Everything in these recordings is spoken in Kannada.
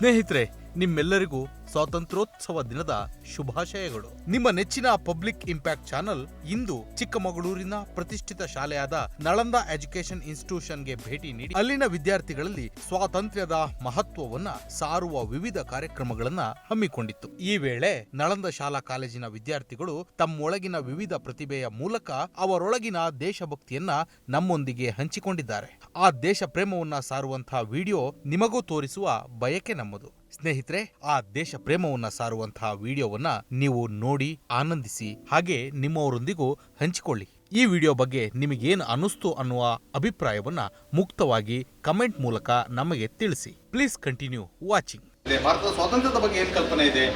ಸ್ನೇಹಿತರೆ ನಿಮ್ಮೆಲ್ಲರಿಗೂ ಸ್ವಾತಂತ್ರ್ಯೋತ್ಸವ ದಿನದ ಶುಭಾಶಯಗಳು. ನಿಮ್ಮ ನೆಚ್ಚಿನ ಪಬ್ಲಿಕ್ ಇಂಪ್ಯಾಕ್ಟ್ ಚಾನೆಲ್ ಇಂದು ಚಿಕ್ಕಮಗಳೂರಿನ ಪ್ರತಿಷ್ಠಿತ ಶಾಲೆಯಾದ ನಳಂದ ಎಜುಕೇಶನ್ ಇನ್ಸ್ಟಿಟ್ಯೂಷನ್ಗೆ ಭೇಟಿ ನೀಡಿ, ಅಲ್ಲಿನ ವಿದ್ಯಾರ್ಥಿಗಳಲ್ಲಿ ಸ್ವಾತಂತ್ರ್ಯದ ಮಹತ್ವವನ್ನ ಸಾರುವ ವಿವಿಧ ಕಾರ್ಯಕ್ರಮಗಳನ್ನ ಹಮ್ಮಿಕೊಂಡಿತ್ತು. ಈ ವೇಳೆ ನಳಂದ ಶಾಲಾ ಕಾಲೇಜಿನ ವಿದ್ಯಾರ್ಥಿಗಳು ತಮ್ಮೊಳಗಿನ ವಿವಿಧ ಪ್ರತಿಭೆಯ ಮೂಲಕ ಅವರೊಳಗಿನ ದೇಶಭಕ್ತಿಯನ್ನ ನಮ್ಮೊಂದಿಗೆ ಹಂಚಿಕೊಂಡಿದ್ದಾರೆ. ಆ ದೇಶ ಪ್ರೇಮವನ್ನ ಸಾರುವಂತಹ ವಿಡಿಯೋ ನಿಮಗೂ ತೋರಿಸುವ ಬಯಕೆ ನಮ್ಮದು. ಸ್ನೇಹಿತರೆ, ಆ ದೇಶ ಪ್ರೇಮವನ್ನ ಸಾರುವಂತಹ ವಿಡಿಯೋವನ್ನ ನೀವು ನೋಡಿ ಆನಂದಿಸಿ, ಹಾಗೆ ನಿಮ್ಮವರೊಂದಿಗೂ ಹಂಚಿಕೊಳ್ಳಿ. ಈ ವಿಡಿಯೋ ಬಗ್ಗೆ ನಿಮಗೇನು ಅನಿಸ್ತು ಅನ್ನುವ ಅಭಿಪ್ರಾಯವನ್ನ ಮುಕ್ತವಾಗಿ ಕಮೆಂಟ್ ಮೂಲಕ ನಮಗೆ ತಿಳಿಸಿ. Please continue watching. ಭಾರತದ ಸ್ವಾತಂತ್ರ್ಯದ ಬಗ್ಗೆ ಏನು ಕಲ್ಪನೆ ಇದೆ?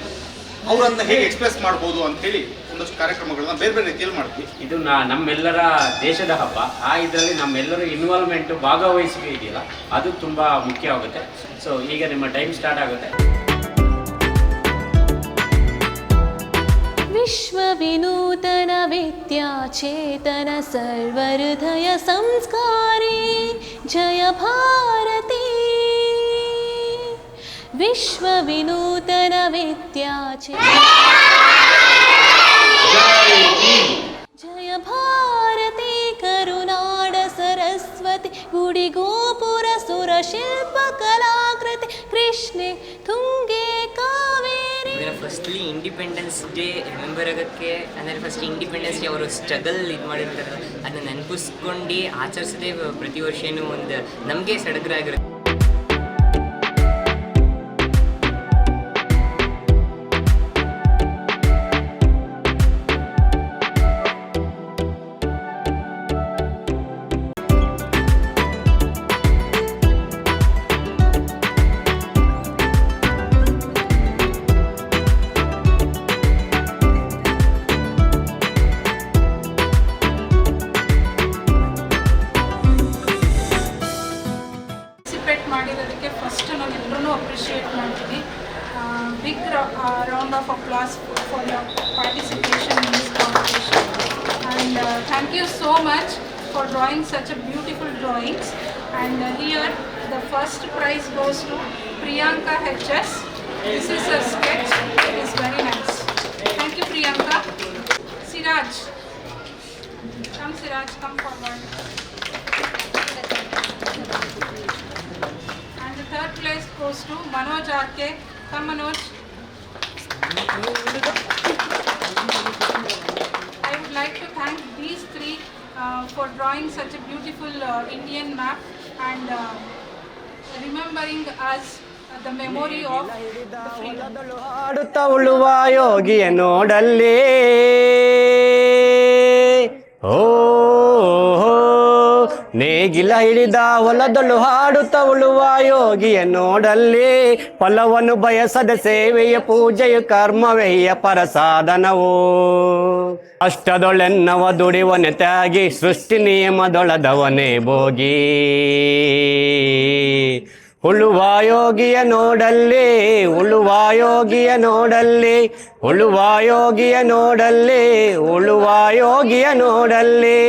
ಅವರನ್ನ ಹೇಗೆ ಎಕ್ಸ್ಪ್ರೆಸ್ ಮಾಡಬಹುದು ಅಂತ ಹೇಳಿ. ಒಂದಷ್ಟು ಕಾರ್ಯಕ್ರಮಗಳನ್ನ ಬೇರೆ ಬೇರೆ ರೀತಿಯಲ್ಲಿ ಮಾಡ್ತೀವಿ ಇದು ನಾ ನಮ್ಮೆಲ್ಲರ ದೇಶದ ಹಬ್ಬ ಆ ಇದರಲ್ಲಿ ನಮ್ಮೆಲ್ಲರ ಇನ್ವಾಲ್ವ್ಮೆಂಟ್ ಭಾಗವಹಿಸುವಿಕೆ ಇದೆಯಲ್ಲ ಅದು ತುಂಬ ಮುಖ್ಯವಾಗುತ್ತೆ ಸೊ ಈಗ ನಿಮ್ಮ ಟೈಮ್ ಸ್ಟಾರ್ಟ್ ಆಗುತ್ತೆ विश्वविनूतन विद्याचेतन सर्वहृदय संस्कारी जय भारती विश्वविनूतन विद्याचेतन ಜಯ ಭಾರತಿ ಕರುನಾಡ ಸರಸ್ವತಿ ಗುಡಿ ಗೋಪುರ ಸುರ ಶಿಲ್ಪ ಕಲಾಕೃತಿ, ಕೃಷ್ಣೆ Tunge Kaveri. Firstly independence day remember ಆಗೋಕ್ಕೆ, ಅಂದರೆ ಫಸ್ಟ್ ಇಂಡಿಪೆಂಡೆನ್ಸ್ ಡೇ ಅವರು ಸ್ಟ್ರಗಲ್ ಇದು ಮಾಡಿರ್ತಾರೆ ಅದನ್ನ ನೆನಪಿಸ್ಕೊಂಡು ಆಚರಿಸದೆ ಪ್ರತಿ ವರ್ಷ ಏನು ಒಂದು ನಮಗೆ ಸಡಗರ ಆಗಿರುತ್ತೆ of applause for your participation in this competition. And uh, thank you so much for drawing such a beautiful drawings. And uh, here the first prize goes to Priyanka HS. This is a sketch. It is very nice. Thank you, Priyanka. Siraj. Come, Siraj. Come forward. And the third place goes to Manoj R.K. Come, Manoj. I would like to thank these three uh, for drawing such a beautiful uh, Indian map and uh, remembering us uh, the memory of the freedom. ಹಾಡುತ್ತ ಉಳುವ ಯೋಗಿಯ ನೋಡಲ್ಲೇ ಓ ನೇಗಿಲ ಹಿಡಿದ ಹೊಲದಲ್ಲೂ ಹಾಡುತ್ತ ಉಳುವ ಯೋಗಿಯ ನೋಡಲ್ಲಿ ಫಲವನ್ನು ಬಯಸದ ಸೇವೆಯ ಪೂಜೆಯು ಕರ್ಮವೆಯ ಪರಸಾಧನವು. ಅಷ್ಟದೊಳೆನ್ನವ ದುಡಿವನೆ ತ್ಯಾಗಿ ಸೃಷ್ಟಿ ನಿಯಮದೊಳದವನೇ ಭೋಗಿ. ಉಳುವ ಯೋಗಿಯ ನೋಡಲ್ಲಿ, ಉಳುವ ಯೋಗಿಯ ನೋಡಲ್ಲಿ, ಉಳುವ ಯೋಗಿಯ ನೋಡಲ್ಲಿ, ಉಳುವ ಯೋಗಿಯ ನೋಡಲ್ಲಿ.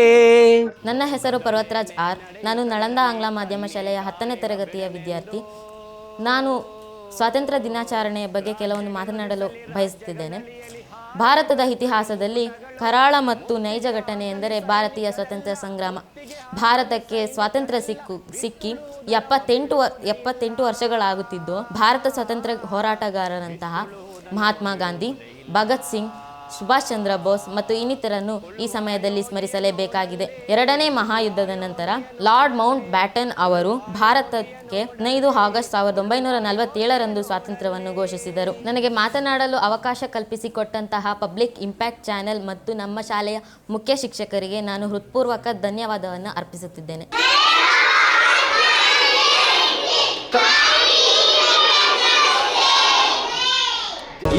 ನನ್ನ ಹೆಸರು ಪರ್ವತರಾಜ್ ಆರ್. ನಾನು ನಳಂದ ಆಂಗ್ಲ ಮಾಧ್ಯಮ ಶಾಲೆಯ ಹತ್ತನೇ ತರಗತಿಯ ವಿದ್ಯಾರ್ಥಿ. ನಾನು ಸ್ವಾತಂತ್ರ್ಯ ದಿನಾಚರಣೆಯ ಬಗ್ಗೆ ಕೆಲವೊಂದು ಮಾತನಾಡಲು ಬಯಸುತ್ತಿದ್ದೇನೆ. ಭಾರತದ ಇತಿಹಾಸದಲ್ಲಿ ಕರಾಳ ಮತ್ತು ನೈಜ ಘಟನೆ ಎಂದರೆ ಭಾರತೀಯ ಸ್ವಾತಂತ್ರ್ಯ ಸಂಗ್ರಾಮ. ಭಾರತಕ್ಕೆ ಸ್ವಾತಂತ್ರ್ಯ ಸಿಕ್ಕು, ಸಿಕ್ಕಿ ಎಪ್ಪತ್ತೆಂಟು ಎಪ್ಪತ್ತೆಂಟು ವರ್ಷಗಳಾಗುತ್ತಿದ್ದು, ಭಾರತ ಸ್ವಾತಂತ್ರ್ಯ ಹೋರಾಟಗಾರರಂತಹ ಮಹಾತ್ಮ ಗಾಂಧಿ, ಭಗತ್ ಸಿಂಗ್ ಸುಭಾಷ್ ಚಂದ್ರ ಬೋಸ್ ಮತ್ತು ಇನ್ನಿತರನ್ನು ಈ ಸಮಯದಲ್ಲಿ ಸ್ಮರಿಸಲೇಬೇಕಾಗಿದೆ. ಎರಡನೇ ಮಹಾಯುದ್ಧದ ನಂತರ ಲಾರ್ಡ್ ಮೌಂಟ್ ಬ್ಯಾಟನ್ ಅವರು ಭಾರತಕ್ಕೆ ಹದಿನೈದು ಆಗಸ್ಟ್ ಸಾವಿರದ ಒಂಬೈನೂರ ನಲವತ್ತೇಳರಂದು ಸ್ವಾತಂತ್ರ್ಯವನ್ನು ಘೋಷಿಸಿದರು. ನನಗೆ ಮಾತನಾಡಲು ಅವಕಾಶ ಕಲ್ಪಿಸಿಕೊಟ್ಟಂತಹ ಪಬ್ಲಿಕ್ ಇಂಪ್ಯಾಕ್ಟ್ ಚಾನೆಲ್ ಮತ್ತು ನಮ್ಮ ಶಾಲೆಯ ಮುಖ್ಯ ಶಿಕ್ಷಕರಿಗೆ ನಾನು ಹೃತ್ಪೂರ್ವಕ ಧನ್ಯವಾದವನ್ನು ಅರ್ಪಿಸುತ್ತಿದ್ದೇನೆ.